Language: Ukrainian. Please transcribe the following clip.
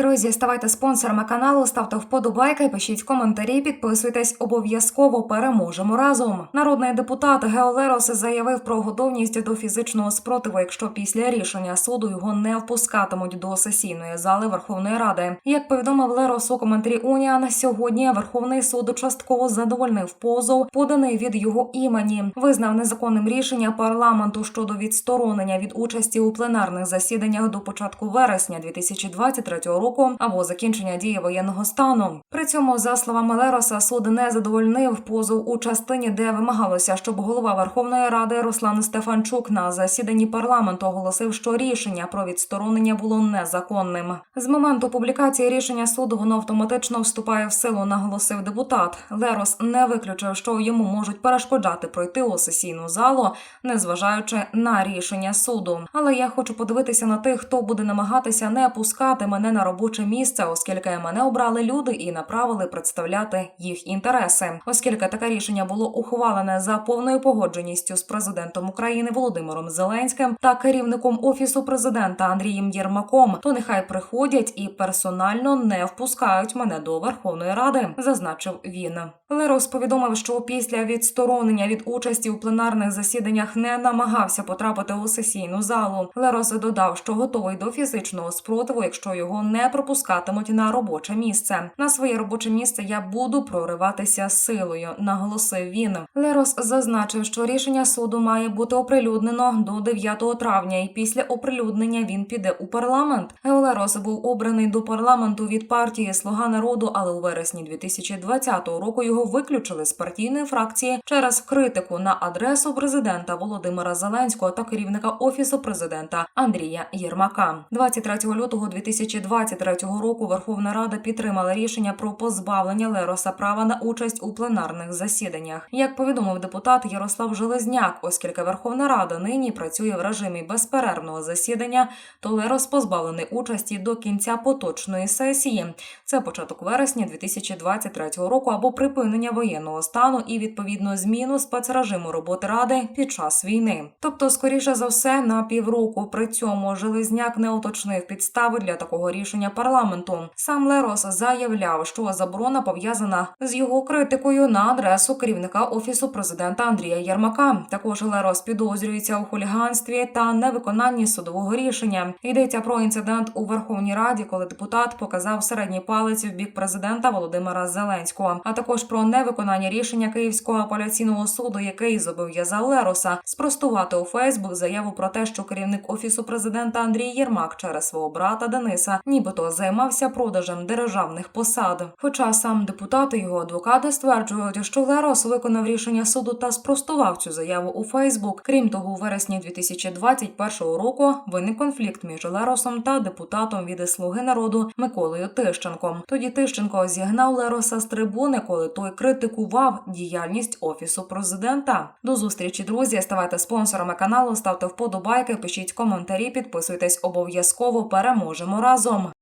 Друзі, ставайте спонсорами каналу, ставте вподобайки, пишіть коментарі, підписуйтесь. Обов'язково переможемо разом. Народний депутат Гео Лерос заявив про готовність до фізичного спротиву, якщо після рішення суду його не впускатимуть до сесійної зали Верховної Ради. Як повідомив Лерос у коментарі Уніан, сьогодні Верховний суд частково задовольнив позов, поданий від його імені, визнав незаконним рішення парламенту щодо відсторонення від участі у пленарних засіданнях до початку вересня 2023 року або закінчення дії воєнного стану. При цьому, за словами Лероса, суд не задовольнив позов у частині, де вимагалося, щоб голова Верховної Ради Руслан Стефанчук на засіданні парламенту оголосив, що рішення про відсторонення було незаконним. З моменту публікації рішення суду воно автоматично вступає в силу, наголосив депутат. Лерос не виключив, що йому можуть перешкоджати пройти у сесійну залу, незважаючи на рішення суду. Але я хочу подивитися на тих, хто буде намагатися не пускати мене на робоче місце, оскільки мене обрали люди і направили представляти їх інтереси. Оскільки таке рішення було ухвалене за повною погодженістю з президентом України Володимиром Зеленським та керівником офісу президента Андрієм Єрмаком, то нехай приходять і персонально не впускають мене до Верховної Ради, зазначив він. Лерос повідомив, що після відсторонення від участі у пленарних засіданнях не намагався потрапити у сесійну залу. Лерос додав, що готовий до фізичного спротиву, якщо його не пропускатимуть на робоче місце. На своє робоче місце я буду прориватися силою, наголосив він. Лерос зазначив, що рішення суду має бути оприлюднено до 9 травня, і після оприлюднення він піде у парламент. Еолерос був обраний до парламенту від партії Слуга народу, але у вересні 2020 року його виключили з партійної фракції через критику на адресу президента Володимира Зеленського та керівника офісу президента Андрія Єрмака. 23 лютого 2023 року Верховна Рада підтримала рішення про позбавлення Лероса права на участь у пленарних засіданнях. Як повідомив депутат Ярослав Железняк, оскільки Верховна Рада нині працює в режимі безперервного засідання, то Лерос позбавлений участі до кінця поточної сесії. Це початок вересня 2023 року або припинення воєнного стану і відповідно зміну спецрежиму роботи ради під час війни. Тобто, скоріше за все, на півроку при цьому Железняк не уточнив підстави для такого рішення парламенту. Сам Лерос заявляв, що заборона пов'язана з його критикою на адресу керівника офісу президента Андрія Єрмака. Також Лерос підозрюється у хуліганстві та невиконанні судового рішення. Йдеться про інцидент у Верховній Раді, коли депутат показав середній палець в бік президента Володимира Зеленського, а також про невиконання рішення Київського апеляційного суду, який зобов'язав Лероса спростувати у Фейсбук заяву про те, що керівник офісу президента Андрій Єрмак через свого брата Дениса, нібито займався продажем державних посад. Хоча сам депутат і його адвокати стверджують, що Лерос виконав рішення суду та спростував цю заяву у Фейсбук. Крім того, у вересні 2021 року виник конфлікт між Леросом та депутатом від Слуги народу Миколою Тищенком. Тоді Тищенко зігнав Лероса з трибуни, коли той критикував діяльність офісу президента. До зустрічі, друзі. Ставайте спонсорами каналу, ставте вподобайки, пишіть коментарі, підписуйтесь обов'язково. Переможемо разом.